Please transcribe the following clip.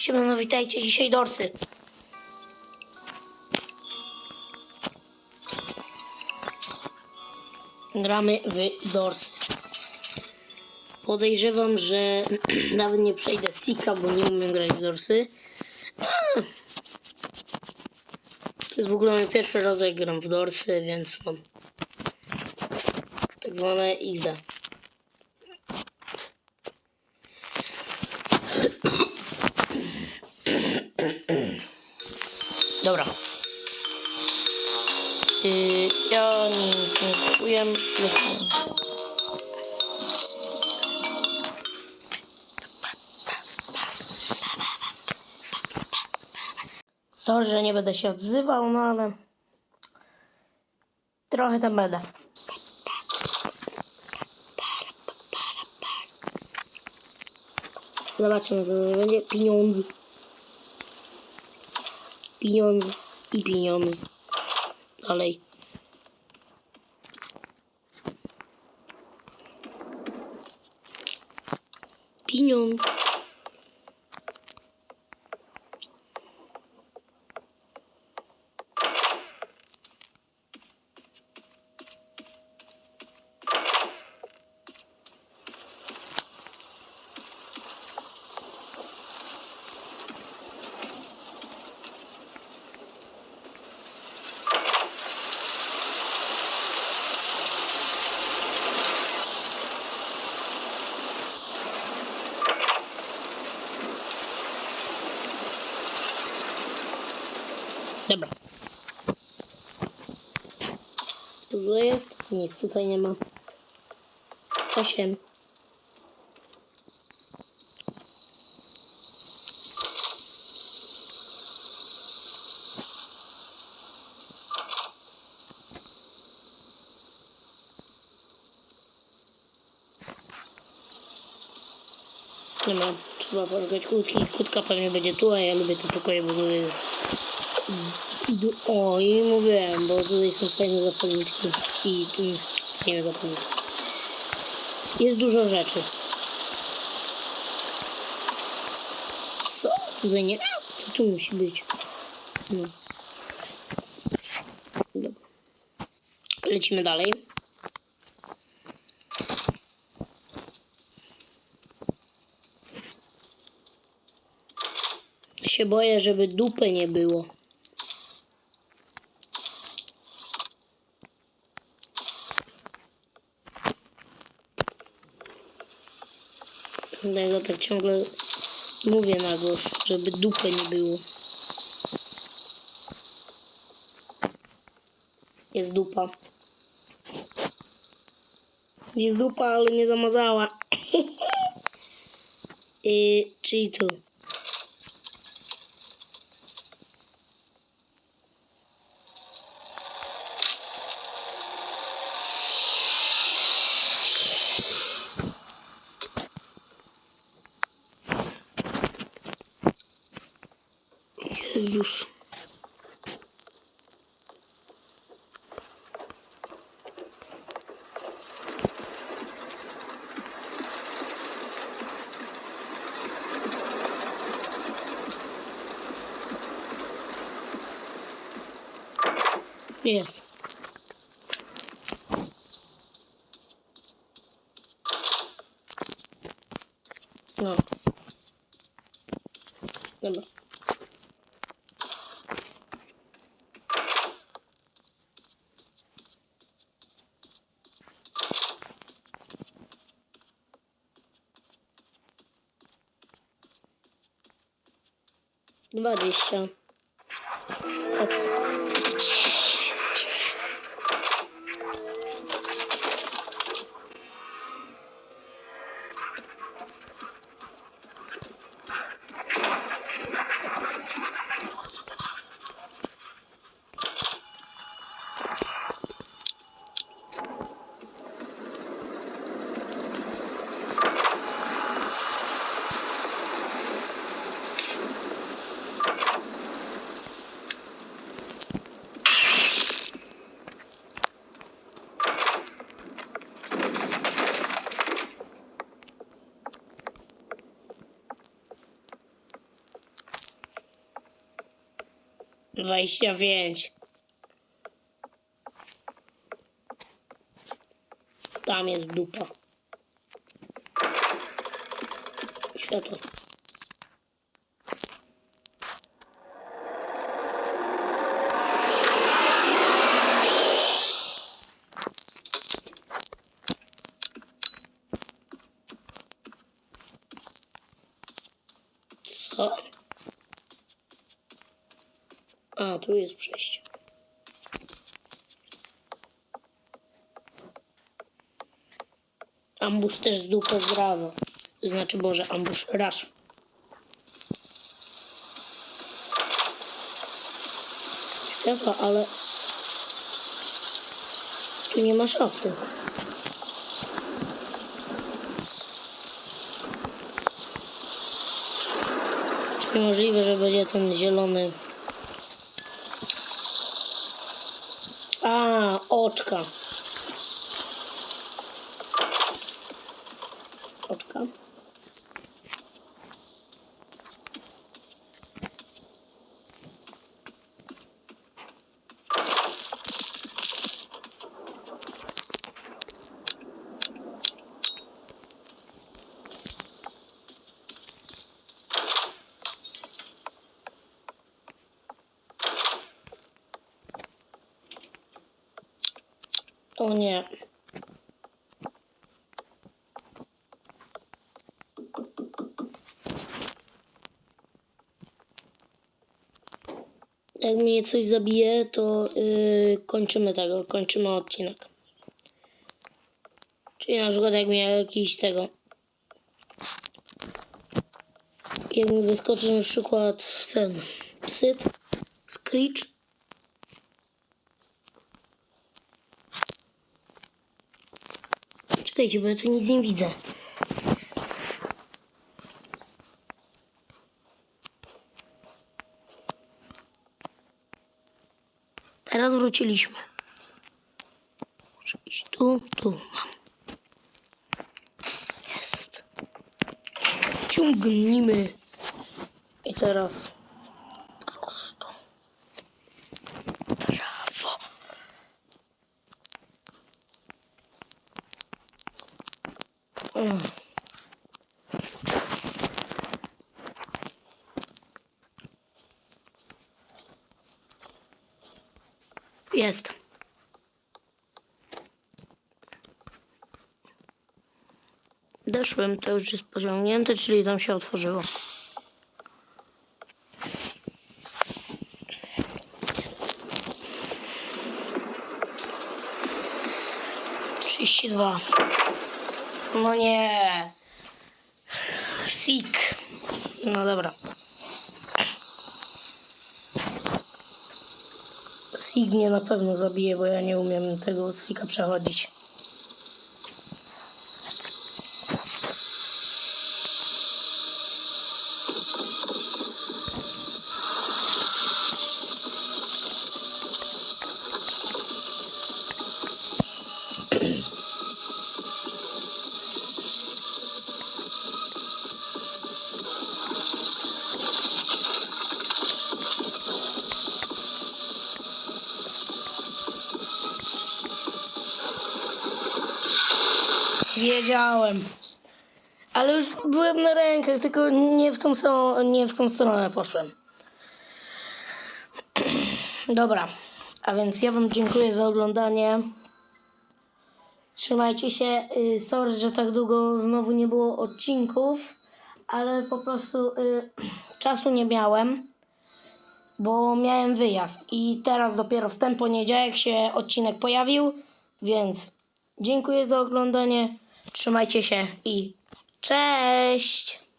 Siemano, witajcie, dzisiaj dorsy. Gramy w dorsy. Podejrzewam, że nawet nie przejdę Sika, bo nie umiem grać w dorsy. To jest w ogóle mój pierwszy raz, jak gram w dorsy, więc no. Tak zwane XD. Yy, ja nie nie- Sorry, że nie będę się odzywał, no ale trochę tam będę. Zobaczymy, co będzie. Pieniądze. Pieniądze i pieniądze. Dalej. Pieniądze. Dobra. Co tu jest? Nic tutaj nie ma. Osiem. Dobra, trzeba poszukać kłódki. Kłódka pewnie będzie tu, a ja lubię te pokoje, bo tu jest O, i mówiłem, bo tutaj są fajne zapalniczki i mm, nie zapalniczki. Jest dużo rzeczy. Co? Tutaj nie? Co tu musi być? No. Dobra. Lecimy dalej. Się boję, żeby dupy nie było. Dlatego tak ciągle mówię na głos, żeby dupy nie było. Jest dupa. Jest dupa, ale nie zamazała. I, czyli tu. Yes. 20. Так. 25. Tam jest dupa. Światło. Co? A, tu jest przejście. Ambush też z dupą brawo. Znaczy, Boże, ambush, rush. Strefa, ale... Tu nie ma szafy. Niemożliwe, że będzie ten zielony. Oczka. O nie. Jak mnie coś zabije, to yy, kończymy tego, kończymy odcinek. Czyli na przykład jak mnie jakiś tego... Jak mi wyskoczy na przykład ten psyt, screech, Czekajcie, bo ja tu nic nie widzę. Teraz wróciliśmy. Muszę iść tu, tu mam. Jest. Ciągnijmy. I teraz Jest. Doszłem, to już jest pociągnięte, czyli tam się otworzyło. Trzydzieści dwa. No nie. Sik. No dobra. Sig mnie na pewno zabije, bo ja nie umiem tego Sika przechodzić. Wiedziałem. Ale już byłem na rękach, tylko nie w tą, stronę, nie w tą stronę poszłem. Dobra, a więc ja Wam dziękuję za oglądanie. Trzymajcie się. Y, Sorry, że tak długo znowu nie było odcinków, ale po prostu y, czasu nie miałem, bo miałem wyjazd. I teraz dopiero w ten poniedziałek się odcinek pojawił, więc dziękuję za oglądanie. Trzymajcie się i cześć!